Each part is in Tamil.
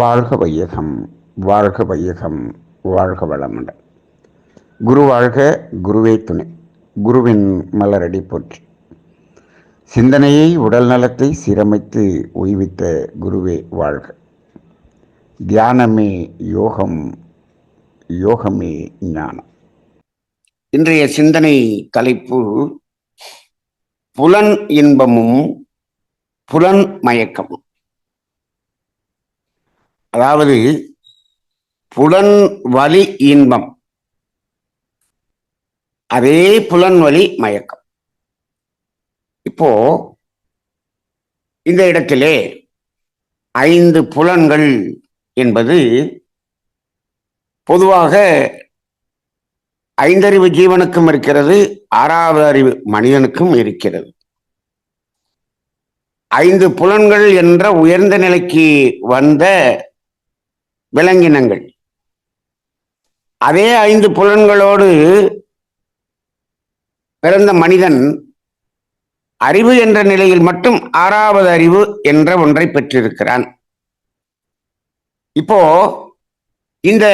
வாழ்க வையகம் வாழ்க வையகம் வாழ்க வளமுடன். குரு வாழ்க குருவே துணை. குருவின் மலரடி போற்றி. சிந்தனையை உடல் நலத்தை சீரமைத்து ஓய்வித்த குருவே வாழ்க. தியானமே யோகம் யோகமே ஞானம். இன்றைய சிந்தனை தலைப்பு புலன் இன்பமும் புலன் மயக்கமும். அதாவது புலன் வலி இன்பம். அதே புலன் வலி மயக்கம். இப்போ இந்த இடத்திலே ஐந்து புலன்கள் என்பது பொதுவாக ஐந்தறிவு ஜீவனுக்கும் இருக்கிறது ஆறாவது அறிவு மனிதனுக்கும் இருக்கிறது. ஐந்து புலன்கள் என்ற உயர்ந்த நிலைக்கு வந்த விலங்கினங்கள் அதே ஐந்து புலன்களோடு பிறந்த மனிதன் அறிவு என்ற நிலையில் மட்டும் ஆறாவது அறிவு என்ற ஒன்றை பெற்றிருக்கிறான். இப்போ இந்த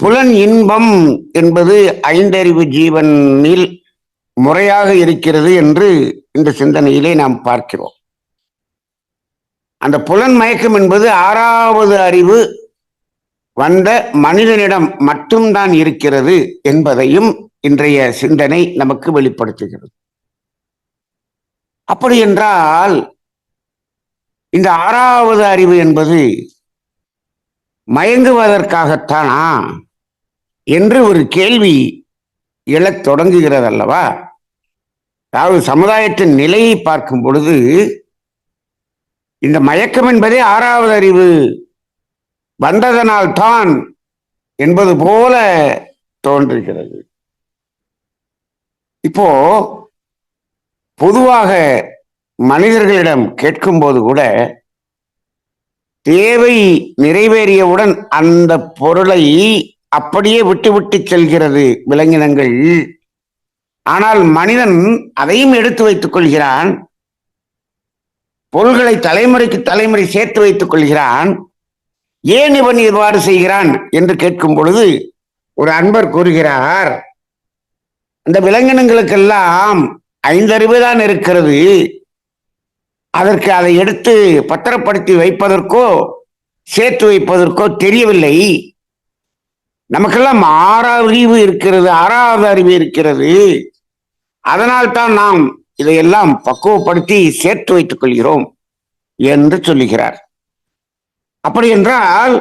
புலன் இன்பம் என்பது ஐந்தறிவு ஜீவனில் முறையாக இருக்கிறது என்று இந்த சிந்தனையிலே நாம் பார்க்கிறோம். அந்த புலன் மயக்கம் என்பது ஆறாவது அறிவு வந்த மனிதனிடம் மட்டும்தான் இருக்கிறது என்பதையும் இன்றைய சிந்தனை நமக்கு வெளிப்படுத்துகிறது. அப்படி என்றால் இந்த ஆறாவது அறிவு என்பது மயங்குவதற்காகத்தானா என்று ஒரு கேள்வி எழத் தொடங்குகிறது அல்லவா அதாவது சமுதாயத்தின் நிலையை பார்க்கும் பொழுது இந்த மயக்கம் என்பதே ஆறாவது அறிவு. வந்ததனால் தான் என்பது போல தோன்றுகிறது. இப்போ பொதுவாக மனிதர்களிடம் கேட்கும்போது கூட தேவை நிறைவேறியவுடன் அந்த பொருளை அப்படியே விட்டு விட்டு செல்கிறது விலங்கினங்கள். ஆனால் மனிதன் அதையும் எடுத்து வைத்துக் கொள்கிறான். பொருள்களை தலைமுறைக்கு தலைமுறை சேர்த்து வைத்துக் கொள்கிறான். ஏன் இவன் இவ்வாறு செய்கிறான் என்று கேட்கும் பொழுது ஒரு அன்பர் கூறுகிறார் அந்த விலங்கினங்களுக்கெல்லாம் ஐந்தறிவு தான் இருக்கிறது. அதற்கு அதை எடுத்து பத்திரப்படுத்தி வைப்பதற்கோ சேர்த்து வைப்பதற்கோ தெரியவில்லை. நமக்கெல்லாம் ஆறாவறிவு இருக்கிறது ஆறாவது அறிவு இருக்கிறது. அதனால் தான் நாம் இதையெல்லாம் பக்குவப்படுத்தி சேர்த்து வைத்துக் கொள்கிறோம் என்று சொல்லுகிறார். அப்படி என்றால்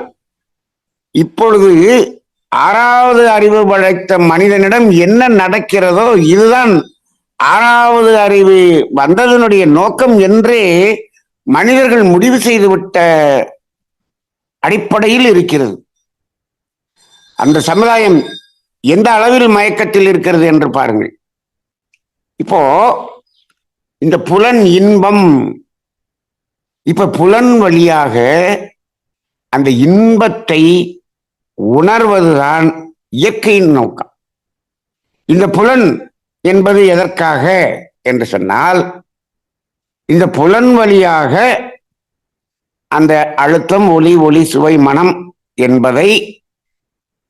இப்பொழுது ஆறாவது அறிவு படைத்த மனிதனிடம் என்ன நடக்கிறதோ இதுதான். ஆறாவது அறிவு வந்ததனுடைய நோக்கம் என்றே மனிதர்கள் முடிவு செய்துவிட்ட அடிப்படையில் இருக்கிறது. அந்த சமுதாயம் எந்த அளவில் மயக்கத்தில் இருக்கிறது என்று பாருங்கள். இப்போ இந்த புலன் இன்பம் இப்ப புலன் வழியாக அந்த இன்பத்தை உணர்வதுதான் இயற்கையின் நோக்கம். இந்த புலன் என்பது எதற்காக என்று சொன்னால் இந்த புலன் வழியாக அந்த அழுத்தம் ஒளி ஒளி சுவை மனம் என்பதை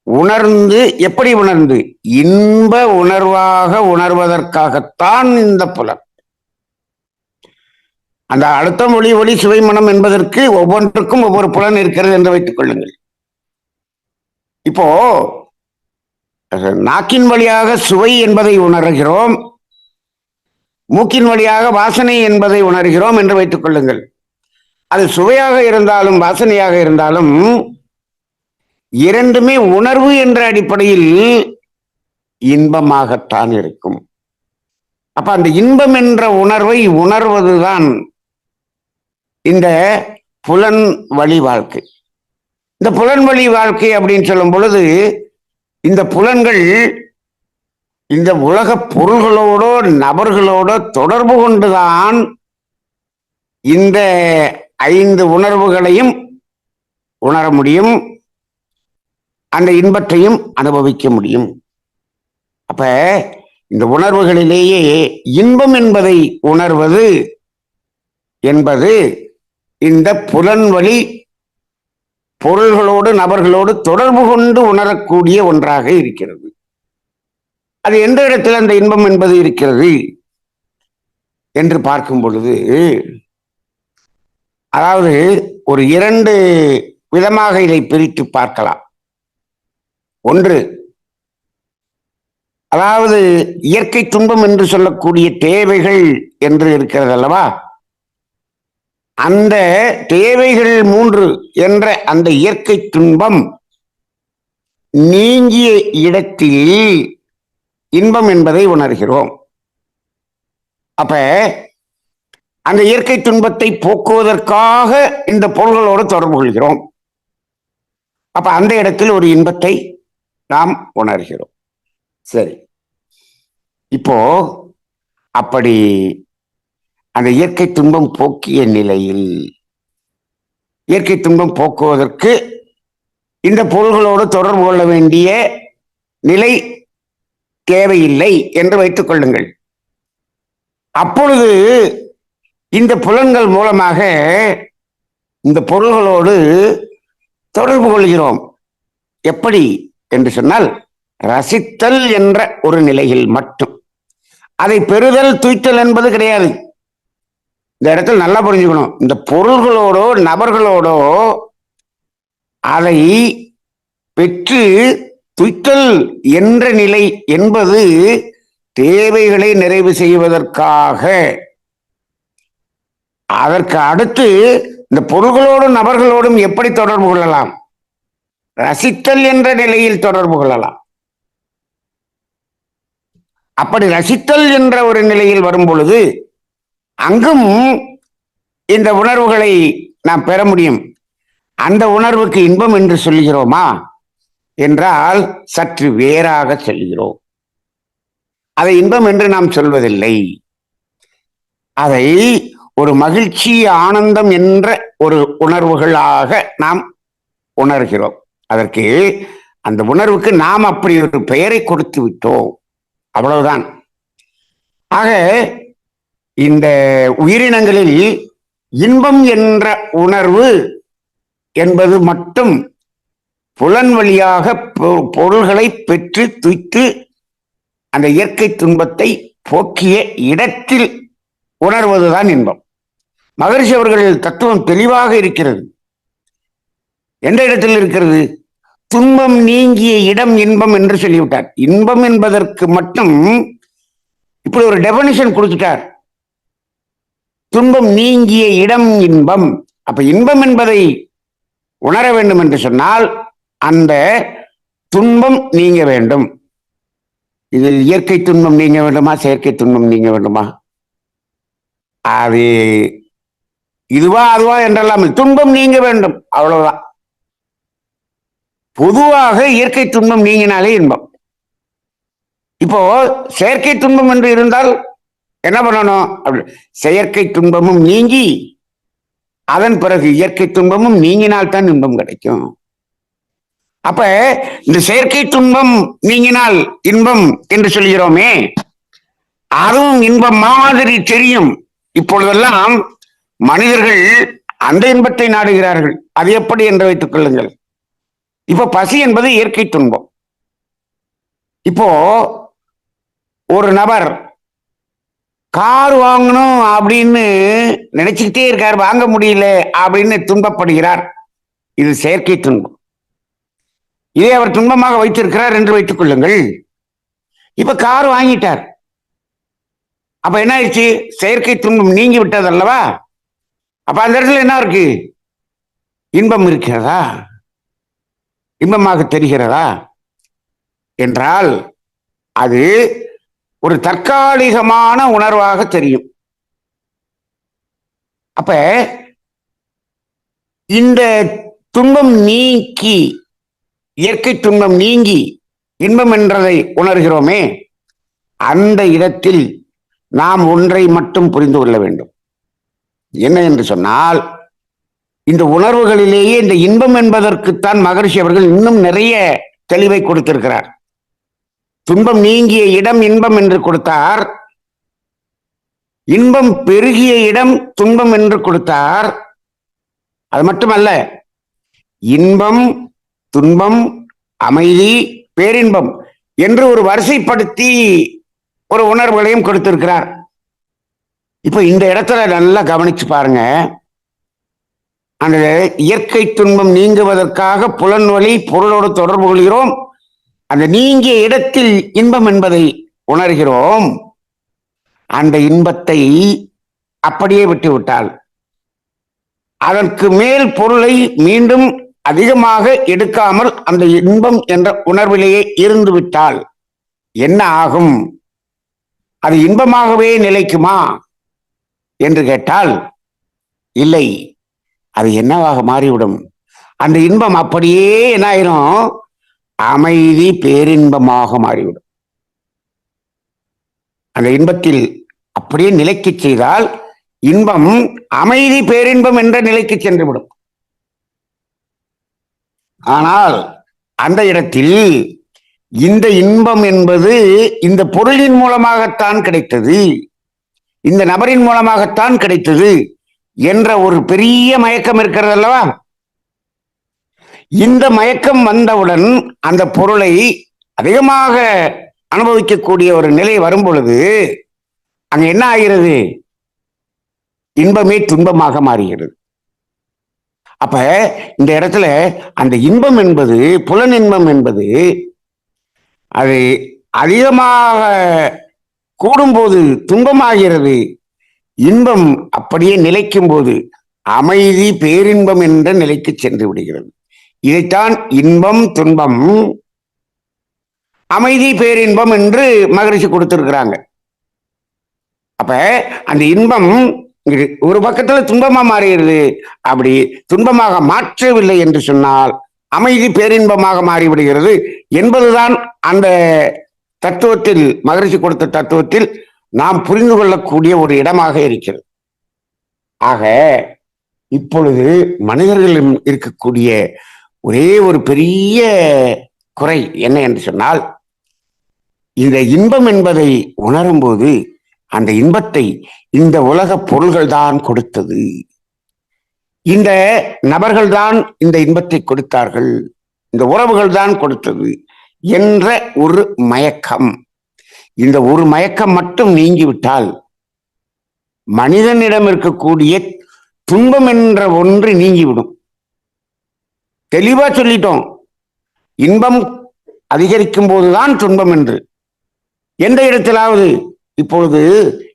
உணர்ந்து எப்படி உணர்ந்து? இன்ப உணர்வாக உணர்வதற்காகத்தான் இந்த புலன். அந்த அழுத்தம் ஒளி ஒளி சுவை மனம் என்பதற்கு ஒவ்வொன்றுக்கும் ஒவ்வொரு புலன் இருக்கிறது என்று வைத்துக் கொள்ளுங்கள். இப்போ நாக்கின் வழியாக சுவை என்பதை உணர்கிறோம் மூக்கின் வழியாக வாசனை என்பதை உணர்கிறோம் என்று வைத்துக் கொள்ளுங்கள். அது சுவையாக இருந்தாலும் வாசனையாக இருந்தாலும் இரண்டுமே உணர்வு என்ற அடிப்படையில் இன்பமாகத்தான் இருக்கும். அப்ப அந்த இன்பம் என்ற உணர்வை உணர்வதுதான் இந்த புலன் வழி வாழ்க்கை. இந்த புலன் வழி வாழ்க்கை அப்படின்னு சொல்லும் பொழுது இந்த புலன்கள் இந்த உலக பொருள்களோடோ நபர்களோடோ தொடர்பு கொண்டுதான் இந்த ஐந்து உணர்வுகளையும் உணர முடியும் அந்த இன்பத்தையும் அனுபவிக்க முடியும். அப்ப இந்த உணர்வுகளிலேயே இன்பம் என்பதை உணர்வது என்பது இந்த புலன்வழி பொருள்களோடு நபர்களோடு தொடர்பு கொண்டு உணரக்கூடிய ஒன்றாக இருக்கிறது. அது எந்த இடத்தில் அந்த இன்பம் என்பது இருக்கிறது என்று பார்க்கும் பொழுது அதாவது ஒரு இரண்டு விதமாக இதை பிரித்து பார்க்கலாம். ஒன்று அதாவது இயற்கை துன்பம் என்று சொல்லக்கூடிய தேவைகள் என்று இருக்கிறது அல்லவா அந்த தேவைகள் மூன்று என்ற அந்த இயற்கை துன்பம் நீங்கிய இடத்தில் இன்பம் என்பதை உணர்கிறோம். அப்ப அந்த இயற்கை துன்பத்தை போக்குவதற்காக இந்த பொருள்களோடு தொடர்பு கொள்கிறோம். அப்ப அந்த இடத்தில் ஒரு இன்பத்தை நாம் உணர்கிறோம். சரி. இப்போ அப்படி அந்த இயற்கை துன்பம் போக்கிய நிலையில் இயற்கை துன்பம் போக்குவதற்கு இந்த பொருள்களோடு தொடர்பு கொள்ள வேண்டிய நிலை தேவையில்லை என்று வைத்துக் கொள்ளுங்கள். அப்பொழுது இந்த புலன்கள் மூலமாக இந்த பொருள்களோடு தொடர்பு கொள்கிறோம். எப்படி என்று சொன்னால் ரசித்தல் என்ற ஒரு நிலையில் மட்டும். அதை பெறுதல் துய்த்தல் என்பது கிடையாது. இந்த இடத்துல நல்லா புரிஞ்சுக்கணும். இந்த பொருள்களோடோ நபர்களோடோ அதை பெற்று துய்த்தல் என்ற நிலை என்பது தேவைகளை நிறைவு செய்வதற்காக. அதற்கு அடுத்து இந்த பொருள்களோடும் நபர்களோடும் எப்படி தொடர்பு கொள்ளலாம்? ரசித்தல் என்ற நிலையில் தொடர்பு கொள்ளலாம். அப்படி ரசித்தல் என்ற ஒரு நிலையில் வரும் பொழுது அங்கும் இந்த உணர்வுகளை நாம் பெற முடியும். அந்த உணர்வுக்கு இன்பம் என்று சொல்கிறோமா என்றால் சற்று வேறாக சொல்கிறோம். அதை இன்பம் என்று நாம் சொல்வதில்லை. அதை ஒரு மகிழ்ச்சி ஆனந்தம் என்ற ஒரு உணர்வுகளாக நாம் உணர்கிறோம். அதற்கு அந்த உணர்வுக்கு நாம் அப்படி ஒரு பெயரை கொடுத்து விட்டோம். அவ்வளவுதான். ஆக இந்த உயிரினங்களில் இன்பம் என்ற உணர்வு என்பது மட்டும் புலன் வழியாக பொ- பொருள்களை பெற்று துய்த்து அந்த இயற்கை துன்பத்தை போக்கிய இடத்தில் உணர்வதுதான் இன்பம். மகரிஷி அவர்கள் தத்துவம் தெளிவாக இருக்கிறது. எந்த இடத்தில் இருக்கிறது? துன்பம் நீங்கிய இடம் இன்பம் என்று சொல்லிவிட்டார். இன்பம் என்பதற்கு மட்டும் இப்படி ஒரு டெபனிஷன் கொடுத்துட்டார். துன்பம் நீங்கிய இடம் இன்பம். அப்ப இன்பம் என்பதை உணர வேண்டும் என்று சொன்னால் அந்த துன்பம் நீங்க வேண்டும். இதில் இயற்கை துன்பம் நீங்க வேண்டுமா? செயற்கை துன்பம் நீங்க வேண்டுமா? அது இதுவா அதுவா என்றெல்லாம் துன்பம் நீங்க வேண்டும். அவ்வளவுதான். பொதுவாக இயற்கை துன்பம் நீங்கினாலே இன்பம். இப்போ செயற்கை துன்பம் என்று இருந்தால் என்ன பண்ணணும்? அப்படி செயற்கை துன்பமும் நீங்கி அதன் பிறகு இயற்கை துன்பமும் நீங்கினால்தான் இன்பம் கிடைக்கும். அப்ப இந்த செயற்கை துன்பம் நீங்கினால் இன்பம் என்று சொல்கிறோமே அதுவும் இன்பம் மாதிரி தெரியும். இப்பொழுதெல்லாம் மனிதர்கள் அந்த இன்பத்தை நாடுகிறார்கள். அது எப்படி என்று வைத்துக் கொள்ளுங்கள். இப்ப பசி என்பது இயற்கை துன்பம். இப்போ ஒரு நபர் கார் வாங்கணும் அப்படின்னு நினைச்சுக்கிட்டே இருக்கார் வாங்க முடியல அப்படின்னு துன்பப்படுகிறார். இது செயற்கை துன்பம். இதை அவர் துன்பமாக வைத்திருக்கிறார் என்று வைத்துக் கொள்ளுங்கள். இப்ப கார் வாங்கிட்டார். அப்ப என்ன ஆயிடுச்சு? செயற்கை துன்பம் நீங்கி விட்டது அல்லவா? அப்ப அந்த இடத்துல என்ன இருக்கு? இன்பம் இருக்கிறதா? இன்பமாக தெரிகிறதா? என்றால் அது ஒரு தற்காலிகமான உணர்வாக தெரியும். அப்ப இந்த துன்பம் நீக்கி இயற்கை துன்பம் நீங்கி இன்பம் என்றதை உணர்கிறோமே அந்த இடத்தில் நாம் ஒன்றை மட்டும் புரிந்து கொள்ள வேண்டும். என்ன என்று சொன்னால் இந்த உணர்வுகளிலேயே இந்த இன்பம் என்பதற்குத்தான் மகரிஷி அவர்கள் இன்னும் நிறைய தெளிவை கொடுத்திருக்கிறார். துன்பம் நீங்கிய இடம் இன்பம் என்று கொடுத்தார். இன்பம் பெருகிய இடம் துன்பம் என்று கொடுத்தார். அது மட்டுமல்ல இன்பம் துன்பம் அமைதி பேரின்பம் என்று ஒரு வரிசைப்படுத்தி ஒரு உணர்வுகளையும் கொடுத்திருக்கிறார். இப்ப இந்த இடத்துல நல்லா கவனிச்சு பாருங்க. அந்த இயற்கை துன்பம் நீங்குவதற்காக புலன்வழி பொருளோடு தொடர்பு கொள்கிறோம். அந்த நீங்கிய இடத்தில் இன்பம் என்பதை உணர்கிறோம். அந்த இன்பத்தை அப்படியே விட்டுவிட்டால் அதற்கு மேல் பொருளை மீண்டும் அதிகமாக எடுக்காமல் அந்த இன்பம் என்ற உணர்விலேயே இருந்து விட்டால் என்ன ஆகும்? அது இன்பமாகவே நிலைக்குமா என்று கேட்டால் இல்லை. அது என்னவாக மாறிவிடும்? அந்த இன்பம் அப்படியே என்ன ஆயிரும் அமைதி பேரின்பமாக மாறிவிடும். அந்த இன்பத்தில் அப்படியே நிலைக்கு செய்தால் இன்பம் அமைதி பேரின்பம் என்ற நிலைக்கு சென்றுவிடும். ஆனால் அந்த இடத்தில் இந்த இன்பம் என்பது இந்த பொருளின் மூலமாகத்தான் கிடைத்தது இந்த நபரின் மூலமாகத்தான் கிடைத்தது என்ற ஒரு பெரிய மயக்கம் இருக்கிறது அல்லவா இந்த மயக்கம் வந்தவுடன் அந்த பொருளை அதிகமாக அனுபவிக்கக்கூடிய ஒரு நிலை வரும் பொழுது அங்க என்ன ஆகிறது? இன்பமே துன்பமாக மாறுகிறது. அப்ப இந்த இடத்துல அந்த இன்பம் என்பது புலன் இன்பம் என்பது அது அதிகமாக கூடும்போது துன்பமாகிறது. இன்பம் அப்படியே நிலைக்கும் போது அமைதி பேரின்பம் என்ற நிலைக்கு சென்று விடுகிறது. இதைத்தான் இன்பம் துன்பம். அமைதி பேரின்பம் என்று மகிழ்ச்சி கொடுத்திருக்கிறாங்க. அப்ப அந்த இன்பம் ஒரு பக்கத்துல துன்பமா மாறுகிறது அப்படி துன்பமாக மாற்றவில்லை என்று சொன்னால் அமைதி பேரின்பமாக மாறிவிடுகிறது என்பதுதான் அந்த தத்துவத்தில் மகிழ்ச்சி கொடுத்த தத்துவத்தில் நாம் புரிந்து கொள்ளக்கூடிய ஒரு இடமாக இருக்கிறது. ஆக இப்பொழுது மனிதர்களிடம் இருக்கக்கூடிய ஒரே ஒரு பெரிய குறை என்ன என்று சொன்னால் இந்த இன்பம் என்பதை உணரும்போது அந்த இன்பத்தை இந்த உலக பொருள்கள் தான் கொடுத்தது. இந்த நபர்கள் தான் இந்த இன்பத்தை கொடுத்தார்கள். இந்த உறவுகள் தான் கொடுத்தது என்ற ஒரு மயக்கம். இந்த ஒரு மயக்கம் மட்டும் நீங்கிவிட்டால் மனிதனிடம் இருக்கக்கூடிய துன்பம் என்ற ஒன்று நீங்கிவிடும். தெளிவா சொல்லிட்டோம். இன்பம் அதிகரிக்கும் போதுதான் துன்பம் என்று. எந்த இடத்திலாவது இப்பொழுது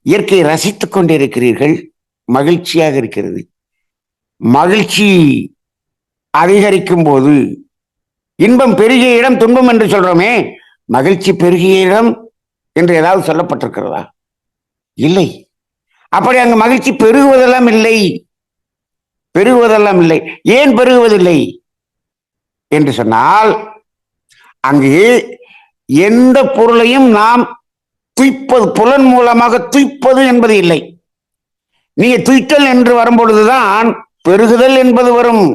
இயற்கையை ரசித்துக் கொண்டிருக்கிறீர்கள் மகிழ்ச்சியாக இருக்கிறது. மகிழ்ச்சி அதிகரிக்கும் போது இன்பம் பெருகிய இடம் துன்பம் என்று சொல்றோமே மகிழ்ச்சி பெருகிய இடம் என்று ஏதாவது சொல்லப்பட்டிருக்கிறதா? இல்லை. அப்படி அங்கு மகிழ்ச்சி பெருகுவதெல்லாம் இல்லை. பெருகுவதெல்லாம் இல்லை. ஏன் பெருகுவதில்லை? என்று சொன்னால் அங்கு எந்த பொருளையும் நாம் துய்ப்பது புலன் மூலமாக துய்ப்பது என்பது இல்லை. நீங்க துய்த்தல் என்று வரும்பொழுதுதான் பெருகுதல் என்பது வரும்.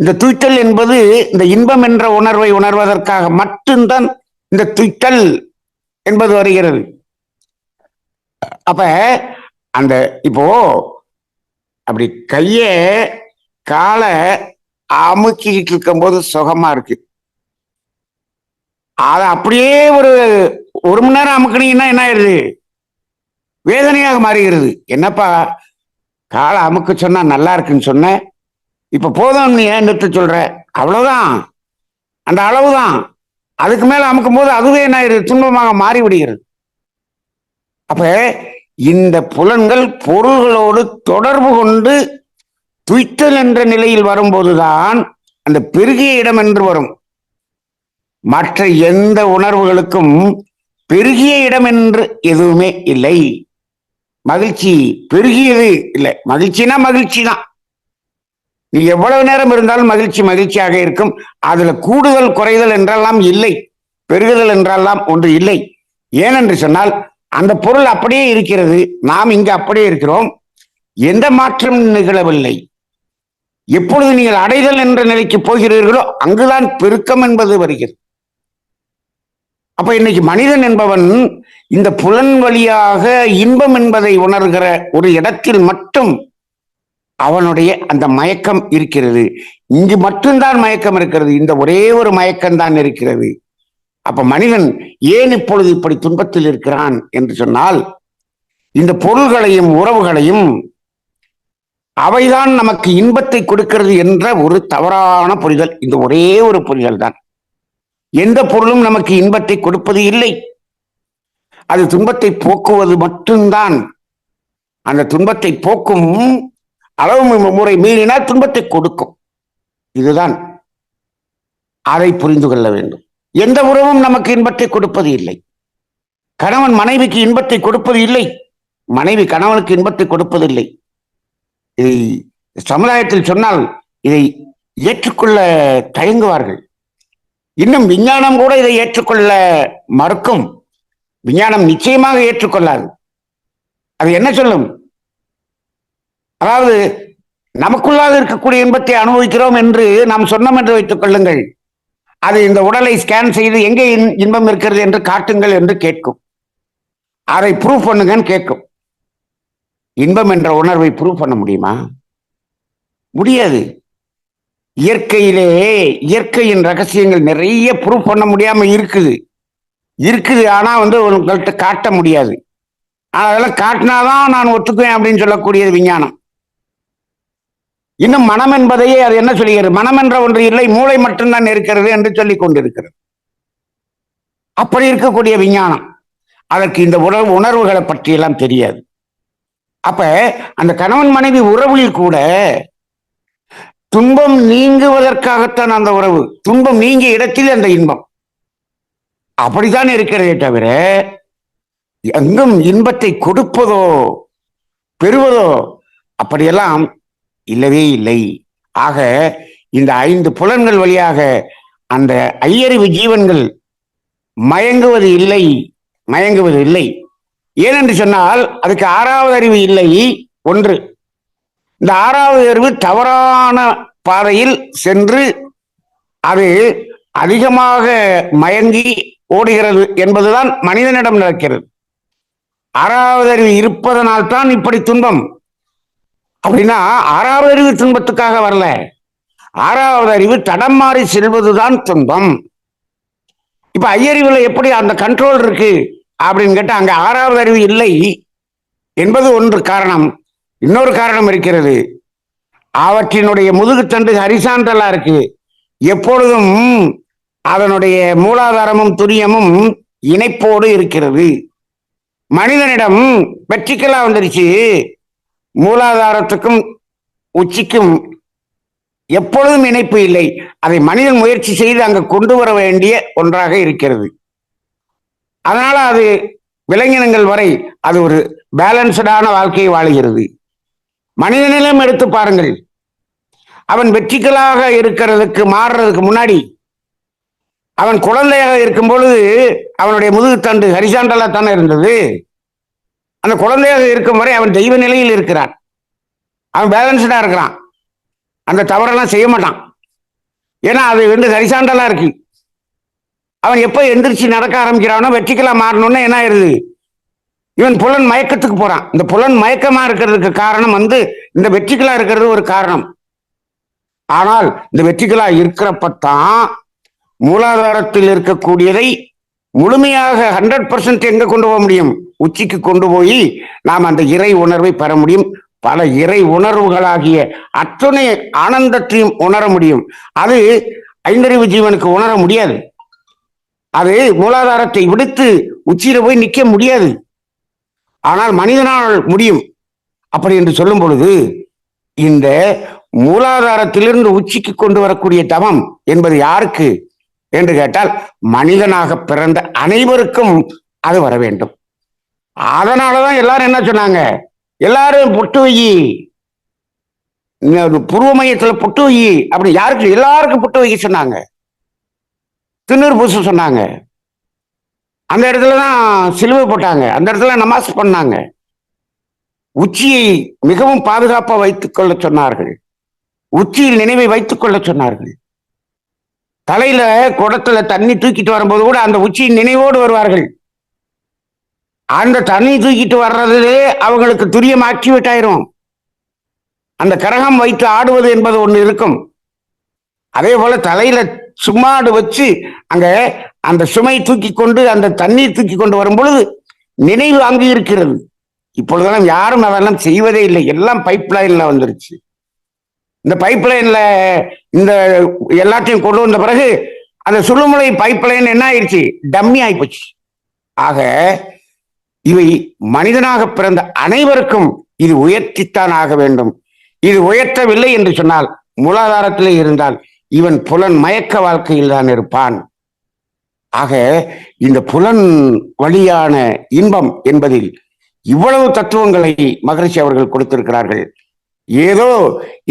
இந்த துய்த்தல் என்பது இந்த இன்பம் என்ற உணர்வை உணர்வதற்காக மட்டும்தான் இந்த துய்த்தல் என்பது வருகிறது. அப்ப அந்த இப்போ அப்படி கைய காலை அமுக்கிக்கிட்டு இருக்கும்போது சுகமா இருக்கு. அதை அப்படியே ஒரு ஒரு மணி நேரம் அமுக்குனீங்கன்னா என்ன ஆயிடுது? வேதனையாக மாறுகிறது. என்னப்பா காலை அமுக்க சொன்னா நல்லா இருக்குன்னு சொன்ன? இப்ப போதும் நீ ஏன் நிறுத்த சொல்ற? அவ்வளவுதான். அந்த அளவுதான். அதுக்கு மேல அமுக்கும் போது அதுவே என்ன ஆயிடுது? துன்பமாக மாறி விடுகிறது அப்ப இந்த புலன்கள் பொருள்களோடு தொடர்பு கொண்டு துய்த்தல் என்ற நிலையில் வரும்போதுதான் அந்த பெருகிய இடம் என்று வரும். மற்ற எந்த உணர்வுகளுக்கும் பெருகிய இடம் என்று எதுவுமே இல்லை. மகிழ்ச்சி பெருகியது இல்லை. மகிழ்ச்சினா மகிழ்ச்சி தான் நீ எவ்வளவு நேரம் இருந்தாலும் மகிழ்ச்சி மகிழ்ச்சியாக இருக்கும். அதுல கூடுதல் குறைதல் என்றெல்லாம் இல்லை. பெருகுதல் என்றெல்லாம் ஒன்று இல்லை. ஏனென்று சொன்னால் அந்த பொருள் அப்படியே இருக்கிறது. நாம் இங்கு அப்படியே இருக்கிறோம். எந்த மாற்றம் நிகழவில்லை. எப்பொழுது நீங்கள் அடைதல் என்ற நிலைக்கு போகிறீர்களோ அங்குதான் பெருக்கம் என்பது வருகிறது. அப்ப இன்னைக்கு மனிதன் என்பவன் இந்த புலன் வழியாக இன்பம் என்பதை உணர்கிற ஒரு இடத்தில் மட்டும் அவனுடைய அந்த மயக்கம் இருக்கிறது. இங்கு மட்டும்தான் மயக்கம் இருக்கிறது. இந்த ஒரே ஒரு மயக்கம் தான் இருக்கிறது. அப்ப மனிதன் ஏன் இப்பொழுது இப்படி துன்பத்தில் இருக்கிறான் என்று சொன்னால் இந்த பொருள்களையும் உறவுகளையும் அவைதான் நமக்கு இன்பத்தை கொடுக்கிறது என்ற ஒரு தவறான புரிதல். இந்த ஒரே ஒரு புரிதல் தான் எந்த பொருளும் நமக்கு இன்பத்தை கொடுப்பது இல்லை. அது துன்பத்தை போக்குவது மட்டும்தான். அந்த துன்பத்தை போக்கும் அளவு முறை மீறினால் துன்பத்தை கொடுக்கும். இதுதான். அதை புரிந்து கொள்ள வேண்டும். எந்த உறவும் நமக்கு இன்பத்தை கொடுப்பது இல்லை. கணவன் மனைவிக்கு இன்பத்தை கொடுப்பது இல்லை. மனைவி கணவனுக்கு இன்பத்தை கொடுப்பதில்லை. இதை சமுதாயத்தில் சொன்னால் இதை ஏற்றுக்கொள்ள தயங்குவார்கள். இன்னும் விஞ்ஞானம் கூட இதை ஏற்றுக்கொள்ள மறுக்கும். விஞ்ஞானம் நிச்சயமாக ஏற்றுக்கொள்ளாது. அது என்ன சொல்லும்? அதாவது நமக்குள்ளாக இருக்கக்கூடிய இன்பத்தை அனுபவிக்கிறோம் என்று நாம் சொன்னோம் என்று வைத்துக் கொள்ளுங்கள். அது இந்த உடலை ஸ்கேன் செய்து எங்கே இன்- இன்பம் இருக்கிறது என்று காட்டுங்கள் என்று கேட்கும். அதை ப்ரூவ் பண்ணுங்கன்னு கேட்கும். இன்பம் என்ற உணர்வை ப்ரூவ் பண்ண முடியுமா? முடியாது. இயற்கையிலே இயற்கையின் ரகசியங்கள் நிறைய ப்ரூவ் பண்ண முடியாம இருக்குது. இருக்குது ஆனா வந்து உங்கள்கிட்ட காட்ட முடியாது. அதெல்லாம் காட்டினாதான் நான் ஒத்துக்குவேன் அப்படின்னு சொல்லக்கூடியது விஞ்ஞானம். இன்னும் மனம் என்பதையே அது என்ன சொல்லுகிறது மனம் என்ற ஒன்று இல்லை மூளை மட்டும்தான் இருக்கிறது என்று சொல்லிக் கொண்டிருக்கிறது. அப்படி இருக்கக்கூடிய விஞ்ஞானம். அதற்கு இந்த உணர்வு உணர்வுகளை பற்றியெல்லாம் தெரியாது. அப்ப அந்த கணவன் மனைவி உறவில் கூட துன்பம் நீங்குவதற்காகத்தான் அந்த உறவு. துன்பம் நீங்கிய இடத்தில் அந்த இன்பம். அப்படித்தான் இருக்கிறதே தவிர எங்கும் இன்பத்தை கொடுப்பதோ பெறுவதோ அப்படியெல்லாம் இல்லவே இல்லை. ஆக இந்த ஐந்து புலன்கள் வழியாக அந்த ஐயறிவு ஜீவன்கள் மயங்குவது இல்லை மயங்குவது இல்லை. ஏனென்று சொன்னால் அதுக்கு ஆறாவது அறிவு இல்லை. ஒன்று. இந்த ஆறாவது அறிவு தவறான பாதையில் சென்று அது அதிகமாக மயங்கி ஓடுகிறது என்பதுதான் மனிதனிடம் நடக்கிறது. ஆறாவது அறிவு இருப்பதனால் தான் இப்படி துன்பம். அப்படின்னா ஆறாவது அறிவு துன்பத்துக்காக வரல. ஆறாவது அறிவு தடம் மாறி செல்வதுதான் துன்பம். இப்ப ஐயறிவுல எப்படி அந்த கண்ட்ரோல் இருக்கு? அப்படின்னு கேட்டால் அங்கே ஆறாவது அறிவு இல்லை. என்பது ஒன்று காரணம். இன்னொரு காரணம் இருக்கிறது. அவற்றினுடைய முதுகுத்தண்டு ஹரிசாண்டலா இருக்கு. எப்பொழுதும் அதனுடைய மூலாதாரமும் துரியமும் இணைப்போடு இருக்கிறது. மனிதனிடம் வெற்றிக்கலா வந்துருச்சு. மூலாதாரத்துக்கும் உச்சிக்கும் எப்பொழுதும் இணைப்பு இல்லை. அதை மனிதன் முயற்சி செய்து அங்கு கொண்டு வர வேண்டிய ஒன்றாக இருக்கிறது. அதனால அது விலங்கினங்கள் வரை அது ஒரு பேலன்ஸ்டான வாழ்க்கையை வாழுகிறது. மனிதனிலும் எடுத்து பாருங்கள். அவன் வெற்றிகளாக இருக்கிறதுக்கு மாறுறதுக்கு முன்னாடி அவன் குழந்தையாக இருக்கும் பொழுது அவனுடைய முதுகுத்தண்டு ஹரிசாண்டலா தானே இருந்தது? அந்த குழந்தையாக இருக்கும் வரை அவன் தெய்வ நிலையில் இருக்கிறான். அவன் பேலன்ஸ்டா இருக்கிறான். அந்த தவறெல்லாம் செய்ய மாட்டான். ஏன்னா அது வந்து ஹரிசாண்டலா இருக்கு. அவன் எப்போ எந்திரிச்சு நடக்க ஆரம்பிக்கிறானோ வெற்றிக்கலாம் மாறணும்னா என்ன ஆயிருது இவன் புலன் மயக்கத்துக்கு போறான். இந்த புலன் மயக்கமா இருக்கிறதுக்கு காரணம் வந்து இந்த வெற்றிகளா இருக்கிறது ஒரு காரணம். ஆனால் இந்த வெற்றிகளா இருக்கிறப்பத்தான் மூலாதாரத்தில் இருக்கக்கூடியதை முழுமையாக ஹண்ட்ரட் பர்சன்ட் எங்க கொண்டு போக முடியும்? உச்சிக்கு கொண்டு போய் நாம் அந்த இறை உணர்வை பெற முடியும். பல இறை உணர்வுகளாகிய அத்துணை ஆனந்தத்தையும் உணர முடியும். அது ஐந்தறிவு ஜீவனுக்கு உணர முடியாது. அது மூலாதாரத்தை விடுத்து உச்சியில போய் நிக்க முடியாது. ஆனால் மனிதனால் முடியும். அப்படி என்று சொல்லும் பொழுது இந்த மூலாதாரத்திலிருந்து உச்சிக்கு கொண்டு வரக்கூடிய தவம் என்பது யாருக்கு? என்று கேட்டால் மனிதனாக பிறந்த அனைவருக்கும் அது வர வேண்டும். அதனாலதான் எல்லாரும் என்ன சொன்னாங்க? எல்லாரும் பொட்டு வையி. இந்த புருவ மையத்துல பொட்டு வையி. அப்படி யாருக்கு? எல்லாருக்கும் புட்டு வைக்க சொன்னாங்க. திருநூறு பூச சொன்னாங்க. அந்த இடத்துல தான் சிலுவை போட்டாங்க. அந்த இடத்துல நமாஸ் பண்ணாங்க. உச்சியை மிகவும் பாதுகாப்பாக வைத்துக் கொள்ள சொன்னார்கள். உச்சியில் நினைவை வைத்துக் கொள்ள சொன்னார்கள். தலையில குடத்துல தண்ணி தூக்கிட்டு வரும்போது கூட அந்த உச்சியின் நினைவோடு வருவார்கள். அந்த தண்ணி தூக்கிட்டு வர்றதுலே அவங்களுக்கு துரியம் ஆக்கிவிட்டாயிரும் அந்த கரகம் வைத்து ஆடுவது என்பது ஒன்று இருக்கும். அதே போல தலையில சும்மாடு வச்சு அங்க அந்த சுமை தூக்கி கொண்டு அந்த தண்ணீர் தூக்கி கொண்டு வரும் பொழுது நினைவு அங்கு இருக்கிறது. இப்பொழுதெல்லாம் யாரும் அதெல்லாம் செய்வதே இல்லை. எல்லாம் பைப் லைன்ல வந்துருச்சு. இந்த பைப் லைன்ல இந்த எல்லாத்தையும் கொண்டு வந்த பிறகு அந்த சுழுமுனை பைப் லைன் என்ன ஆயிடுச்சு? டம்மி ஆயிப்போச்சு ஆக இவை மனிதனாக பிறந்த அனைவருக்கும் இது உயர்த்தித்தான் ஆக வேண்டும். இது உயர்த்தவில்லை என்று சொன்னால் மூலாதாரத்திலே இருந்தால் இவன் புலன் மயக்க வாழ்க்கையில் தான் இருப்பான். ஆக இந்த புலன் வழியான இன்பம் என்பதில் இவ்வளவு தத்துவங்களை மகரிஷி அவர்கள் கொடுத்திருக்கிறார்கள். ஏதோ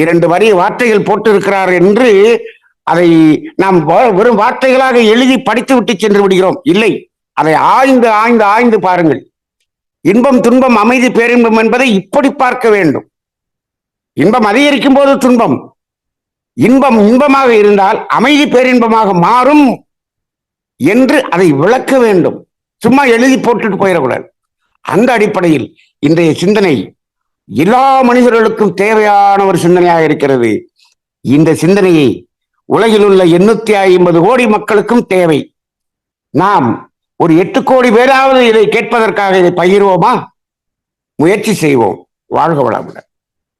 இரண்டு வரி வார்த்தைகள் போட்டிருக்கிறார் என்று அதை நாம் வெறும் வார்த்தைகளாக எழுதி படித்து விட்டு சென்று விடுகிறோம். இல்லை அதை ஆய்ந்து ஆய்ந்து ஆய்ந்து பாருங்கள். இன்பம் துன்பம் அமைதி பேரின்பம் என்பதை இப்படி பார்க்க வேண்டும். இன்பம் அதிகரிக்கும் போது துன்பம் இன்பம் இன்பமாக இருந்தால் அமைதி பேரின்பமாக மாறும் என்று அதை விளக்க வேண்டும். சும்மா எழுதி போட்டுட்டு போயிடக்கூடாது. அந்த அடிப்படையில் இன்றைய சிந்தனை எல்லா மனிதர்களுக்கும் தேவையான ஒரு சிந்தனையாக இருக்கிறது. இந்த சிந்தனையை உலகில் உள்ள எண்ணூத்தி ஐம்பது கோடி மக்களுக்கும் தேவை. நாம் ஒரு எட்டு கோடி பேராவது இதை கேட்பதற்காக இதை பகிர்வோமா முயற்சி செய்வோம். வாழ்க வளமுடன்.